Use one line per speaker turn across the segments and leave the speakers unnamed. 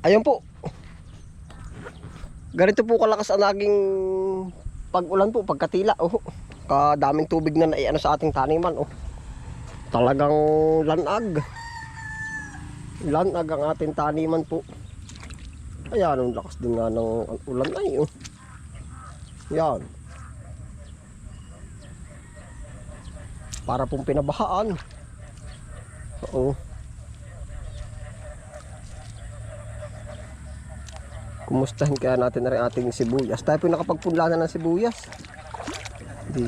Ayun po. Ganito po kalakas ang naging pag-ulan po, pagkatila. Oh. Kadaming tubig na naiano sa ating taniman. Oh. Talagang lanag. Lanag ang ating taniman po. Ayan, ang lakas din nga ng ulan ay. Oh. Yan. Para pong pinabahaan. Oo. Kumustahin kaya natin na rin ating sibuyas. Tayo po nakapagpunla na ng sibuyas. Hindi.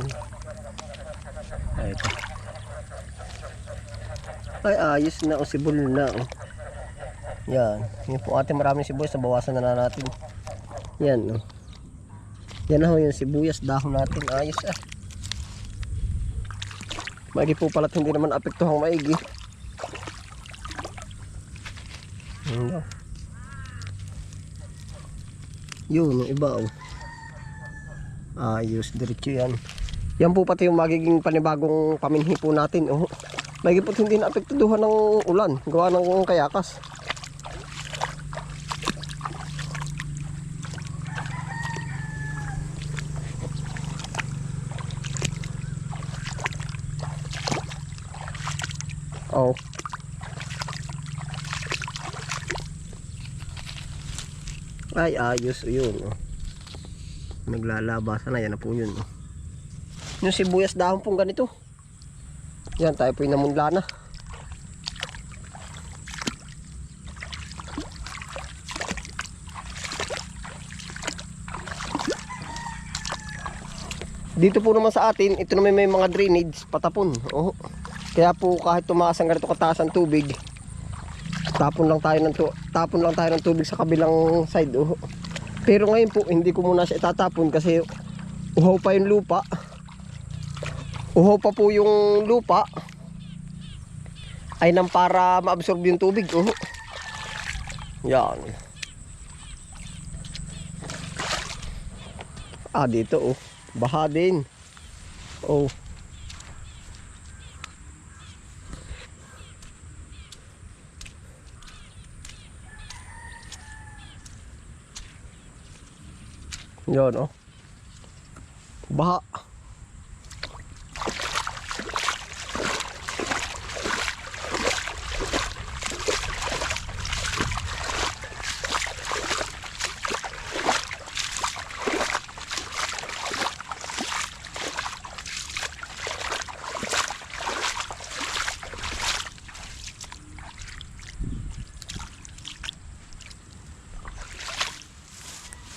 Ay, ito. Ay, ayos na. O, sibol na. Oh. Yan. Yan po ating maraming sibuyas. Nabawasan na, na natin. Yan. Oh. Yan ho yung sibuyas. Dahon natin. Ayos ah. Maigi po pala't hindi naman apektuhang maigi. Ano? Yun, yung iba oh. Ayos, diretso yan. Yan po pati yung magiging panibagong paminhi po natin. Oh. Maigi po hindi na apektuhan ng ulan. Gawa ng kayakas. Oh. Ay, ayos yun. Oh. Maglalabasan na yan na po yun. Oh. Yung sibuyas dahon pong ganito. Yan, tayo po yung namunla na. Dito po naman sa atin, ito naman may mga drainage patapon. Oh. Kaya po kahit tumaas ang ganito kataas ang tubig, tapon lang tayo ng tapon lang tayo ng tubig sa kabilang side. Oh. Pero ngayon po hindi ko muna siya itatapon kasi uhaw pa yung lupa. Uhaw pa po yung lupa. Ay nang para maabsorb yung tubig. Oh. Yan. Ah, dito oh. Baha din. Oh. Yun, oh. Baha.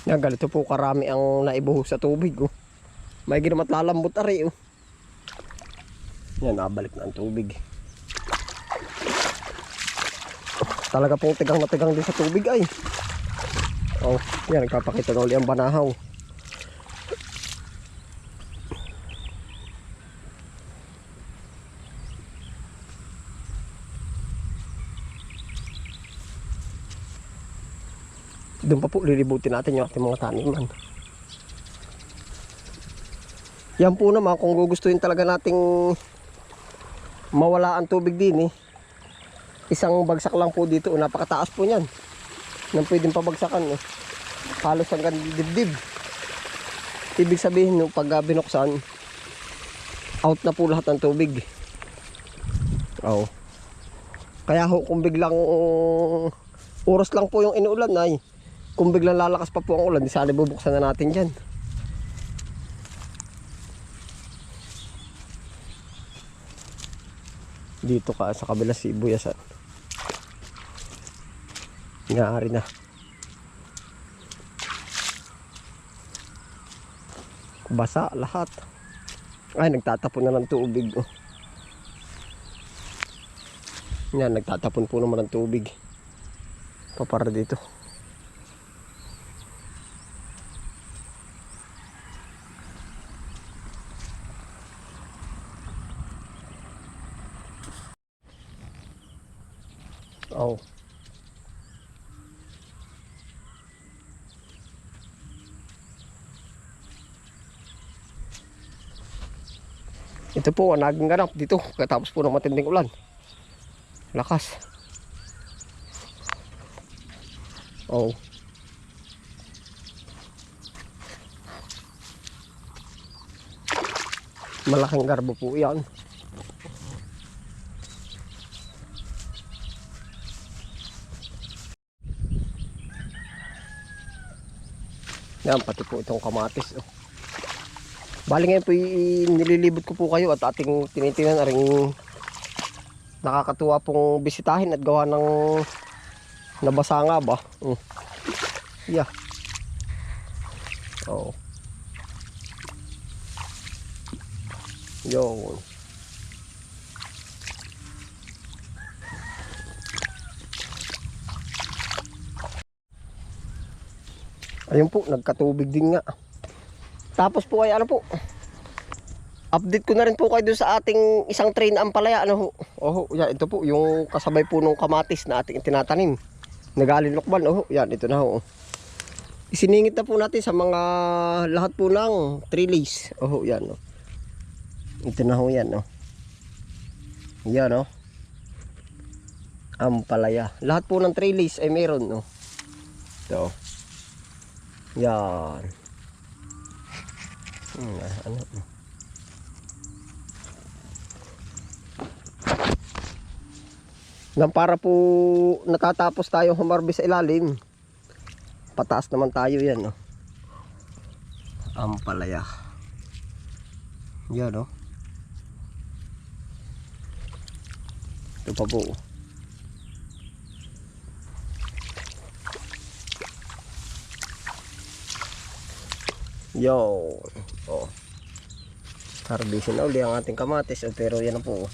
Yan, ganito po karami ang naibuhos sa tubig. Oh. May ginamat lalambot ari. Oh. Yan, nabalik na ang tubig. Talaga pong tigang na tigang din sa tubig ay. Oh, yan, nagpapakita na uli ang banahaw. Doon pa po lilibutin natin yung ating mga taniman. Yan po naman kung gugustuhin talaga nating mawala ang tubig din eh. Isang bagsak lang po dito, oh, napakataas po niyan. Nang pwedeng pabagsakan eh. Halos hanggang dibdib. Ibig sabihin no, pag ah, binuksan, out na po lahat ng tubig. Oo. Kaya ho, kung biglang uh, oras lang po yung inuulan ay kung biglang lalakas pa po ang ulan, di sana bubuksan na natin dyan. Dito ka sa kabila sibuyasan. Inaari na. Basa lahat. Ay, nagtatapon na ng tubig. Oh. Yan, nagtatapon po naman ng tubig. Papara dito. Oh. Ito po naging ganap dito katapos po ng matinding ulan. Lakas. Oh. Malaking garbo po yan. Yan, pati po itong kamatis. Oh. Bali ngayon po nililibot ko po kayo at ating tinitingnan na rin nakakatuwa pong bisitahin at gawa ng nabasa nga ba. Mm. Yeah. Oo. Yun. Ayun po, nagkatubig din nga. Tapos po ay ano po, update ko na rin po kayo dun sa ating isang train ampalaya. Ano ho? Oh, yan, ito po, yung kasabay po nung kamatis na ating tinatanim. Nagalinokban, oh, yan, ito na ho. Isiningit na po natin sa mga lahat po ng trellis. Oh, yan, oh. Ito na ho yan, oh. Yan, oh. Ampalaya. Lahat po ng trellis ay meron, oh. Ito. Yan. Hmm, ah, ano? Nang para po natatapos tayo humarbi sa ilalim. Pataas naman tayo yan, no. Ampalaya. Yan, no. Ito pa po. Yo. Oh. Harbisin na uli ang ating kamatis. Oh, pero yan po.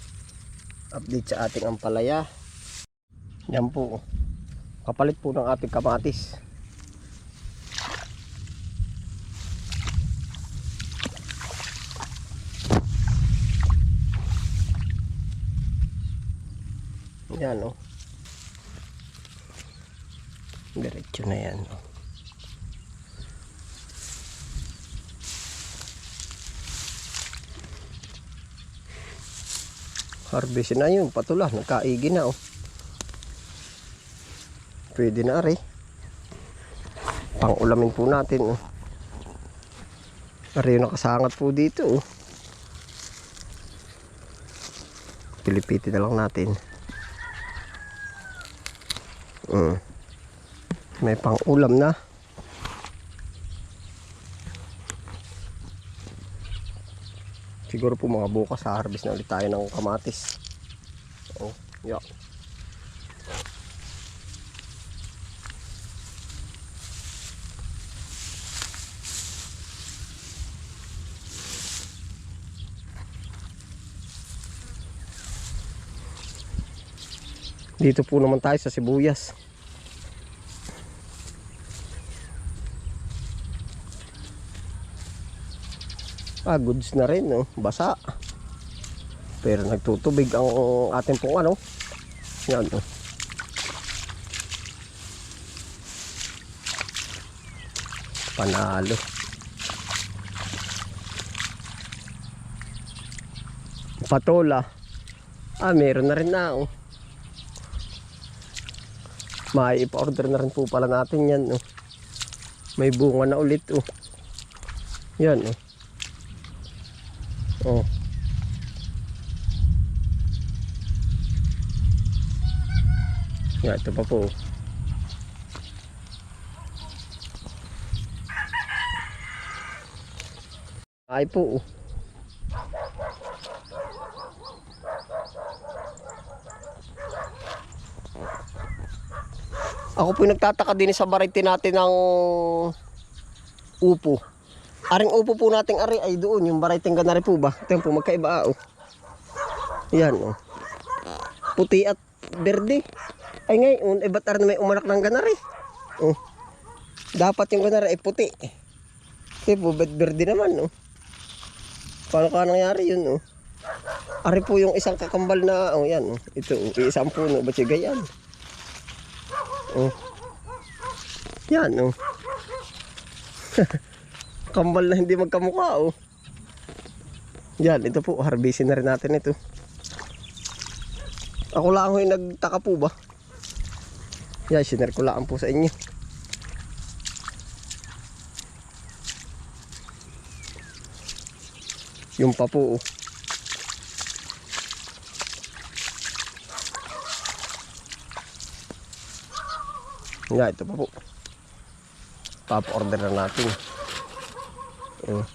Update sa ating ampalaya. Yan po. Kapalit po ng ating kamatis. Yan oh. Diretso na yan oh. Harvest na yun, patula, nagkaigi na oh. Pwede na ari. Pang ulamin po natin oh. Ari yung nakasangat po dito oh. Pilipiti na lang natin. Mm. May pang ulam na. Siguro po mga bukas sa harvest na ulit tayo ng kamatis. Oh, yeah. Dito po naman tayo sa sibuyas. Ah, goods na rin, no? Basa. Pero nagtutubig ang ating pong ano. Yan, no? Panalo. Patola. Ah, meron na rin na, oh. May ipa-order na rin po pala natin yan, oh. May bunga na ulit, oh. Yan, oh. Oh. Yan, ito pa po. Ay po. Ako po nagtataka din sa variety natin ng upo. Aring upo po nating ari ay doon, yung variety ng ganari po ba? Ito po, magkaiba ah, oh. Yan oh. Puti at berde. Ay ngayon, eh ba't arin may umanak ng ganari? Oh. Dapat yung ganari ay puti. Kasi po, berde naman oh. Paano ka nangyari yun oh? Ari po yung isang kakambal na, oh yan oh. Ito oh, isang puno, ba't yung ganyan? Oh. Yan oh. kambal na hindi magkamukha oh. Yan ito po. Harbisin na rin natin ito. Ako lang yung nagtaka po ba? Yan sinare ko lang po sa inyo. Yung pa po oh. Nga, ito pa po. Pop order na natin. Oh.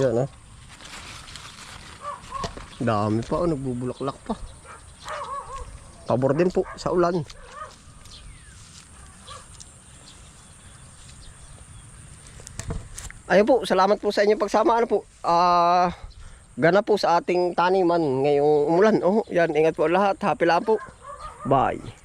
Yan ah. Dami pa oh, nagbubulaklak pa. Pabor din po sa ulan. Ayun po, salamat po sa inyong pagsama. Ano po? Ah, gana po sa ating taniman ngayong umulan. Oh, yan, ingat po lahat. Happy lang po. Bye.